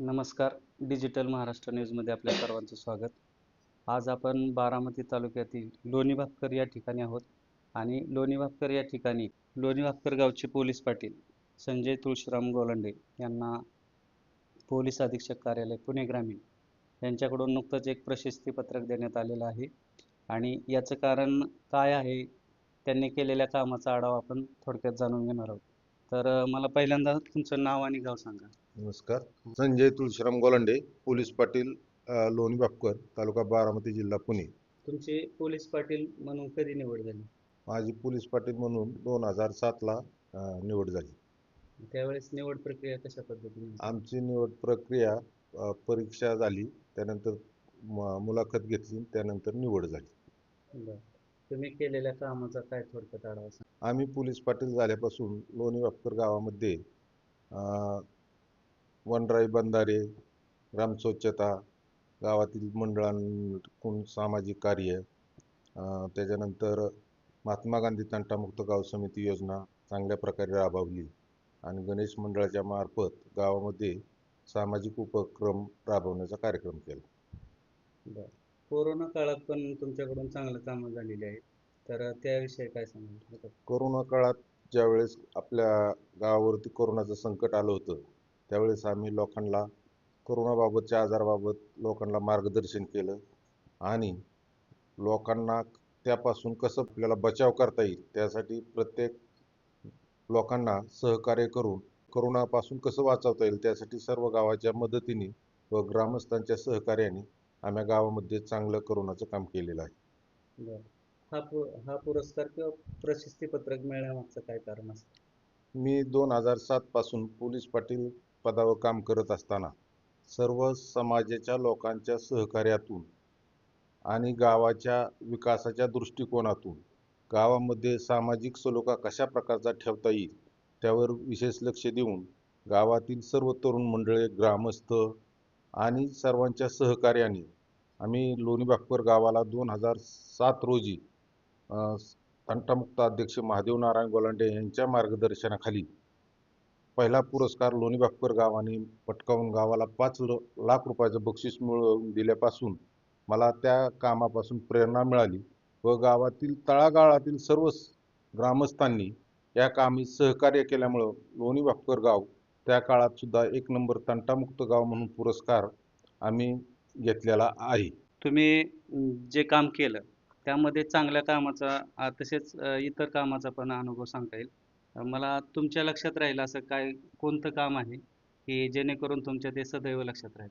नमस्कार. डिजिटल महाराष्ट्र न्यूजमध्ये आपल्या सर्वांचं स्वागत. आज आपण बारामती तालुक्यातील लोणी भापकर या ठिकाणी आहोत आणि लोणी भापकर या ठिकाणी लोणी भापकर गावचे पोलीस पाटील संजय तुळशीराम गोलंडे यांना पोलीस अधीक्षक कार्यालय पुणे ग्रामीण यांच्याकडून नुकतंच एक प्रशस्तीपत्रक देण्यात आलेलं आहे आणि याचं कारण काय आहे? त्यांनी केलेल्या कामाचा आढावा आपण थोडक्यात जाणून घेणार आहोत. तर मला पहिल्यांदा तुमचं नाव आणि गाव सांगा. नमस्कार. संजय तुळशीराम गोलांडे पोलीस पाटील अ, लोणी बापकर तालुका बारामती जिल्हा पुणे. तुमची पोलीस पाटील म्हणून कधी निवड झाली? माझी पोलीस पाटील म्हणून दोन हजार सातला अ, निवड झाली. त्यावेळेस निवड प्रक्रिया कशा पद्धतीने? आमची निवड प्रक्रिया अ, परीक्षा झाली त्यानंतर म- मुलाखत घेतली त्यानंतर निवड झाली. बरं. तुम्ही केलेल्या कामाचा काय थोडक्यात आढावा सांगा. आम्ही पोलीस पाटील झाल्यापासून लोणी बापकर गावामध्ये वनराई बंधारे ग्रामस्वच्छता गावातील मंडळांकडून सामाजिक कार्य त्याच्यानंतर महात्मा गांधी तंटामुक्त गाव समिती योजना चांगल्या प्रकारे राबवली आणि गणेश मंडळाच्या मार्फत गावामध्ये सामाजिक उपक्रम राबवण्याचा कार्यक्रम केला. बरं. कोरोना काळात पण तुमच्याकडून चांगलं कामं झालेली आहेत. तर त्याविषयी काय सांगाल? कोरोना काळात ज्यावेळेस आपल्या गावावरती कोरोनाचं संकट आलं होतं त्यावेळेस आम्ही लोकांना कोरोनाबाबतच्या आजाराबाबत लोकांना मार्गदर्शन केलं आणि लोकांना त्यापासून कसं आपल्याला बचाव करता येईल त्यासाठी प्रत्येक लोकांना सहकार्य करून कोरोनापासून कसं वाचवता येईल त्यासाठी सर्व गावाच्या मदतीने व ग्रामस्थांच्या सहकार्याने आम्ही गावामध्ये चांगलं कोरोनाचं काम केलेलं आहे. बरं. हा पु हा पुरस्कार किंवा प्रशस्तीपत्रक मिळण्यामागचं काय कारण असतं? मी दोन हजार सात पासून पोलीस पाटील पदावर काम करत असताना सर्व समाजाच्या लोकांच्या सहकार्यातून आणि गावाच्या विकासाच्या दृष्टिकोनातून गावामध्ये सामाजिक सलोखा कशा प्रकारचा ठेवता येईल त्यावर विशेष लक्ष देऊन गावातील सर्व तरुण मंडळी ग्रामस्थ आणि सर्वांच्या सहकार्याने आम्ही लोणी बापकर गावाला दोन हजार सात रोजी तंटामुक्त अध्यक्ष महादेव नारायण गोलांडे यांच्या मार्गदर्शनाखाली पहिला पुरस्कार लोणी बापकर गावाने पटकावून गावाला पाच ल- लाख रुपयाचं बक्षीस मिळवून दिल्यापासून मला त्या कामापासून प्रेरणा मिळाली व गावातील तळागाळातील सर्व ग्रामस्थांनी या कामी सहकार्य केल्यामुळं लोणी बापकर गाव त्या काळात सुद्धा एक नंबर तंटामुक्त गाव म्हणून पुरस्कार आम्ही घेतलेला आहे. तुम्ही जे काम केलं त्यामध्ये चांगल्या कामाचा तसेच इतर कामाचा पण अनुभव सांगता येईल. मला तुमच्या लक्षात राहील असं काय कोणतं काम आहे की जेणेकरून तुमच्या ते सदैव लक्षात राहील?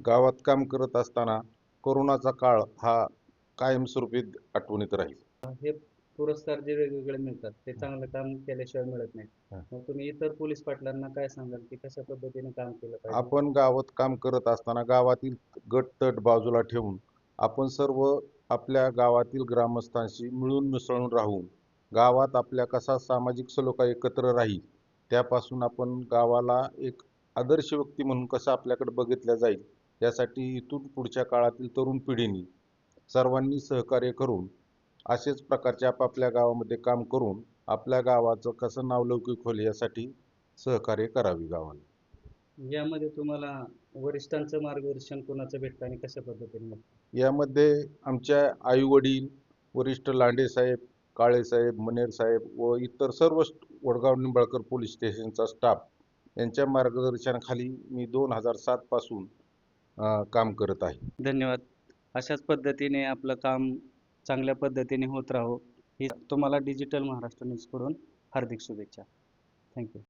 गावात काम करत असताना कोरोनाचा काळ हा कायमस्वरूपी आठवणीत राहील. हे पुरस्कार जे वेगवेगळे मिळतात ते चांगलं काम केल्याशिवाय मिळत नाहीत हा. मग तुम्ही इतर पोलीस पाटलांना काय सांगाल? की कशा पद्धतीने काम केलं पाहिजे? आपण गावात काम करत असताना गावातील गट तट बाजूला ठेवून आपण सर्व आपल्या गावातील ग्रामस्थांशी मिळून मिसळून राहून गावात आपल्या कसा सामाजिक सलोखा एकत्र राहील त्यापासून आपण गावाला एक आदर्श व्यक्ती म्हणून कसं आपल्याकडे बघितलं जाईल यासाठी इथून पुढच्या काळातील तरुण पिढीने सर्वांनी सहकार्य करून असेच प्रकारचे आपापल्या गावामध्ये काम करून आपल्या गावाचं कसं नावलौकिक होईल यासाठी सहकार्य करावे गावाला. यामध्ये तुम्हाला वरिष्ठांचं मार्गदर्शन कोणाचं भेटतं आणि कशा पद्धतीने भेटतं? यामध्ये आमच्या आई वडील वरिष्ठ लांडे साहेब काळे साहेब मनेर साहेब व इतर सर्व स्ट- वडगाव निंबाळकर पोलीस स्टेशनचा स्टाफ यांच्या मार्गदर्शनाखाली मी दोन हजार सात पासून अं, काम करत आहे. धन्यवाद. अशाच पद्धतीने आपलं काम चांगल्या पद्धतीने होत राहो. ही तुम्हाला डिजिटल महाराष्ट्र न्यूजकडून हार्दिक शुभेच्छा. थँक्यू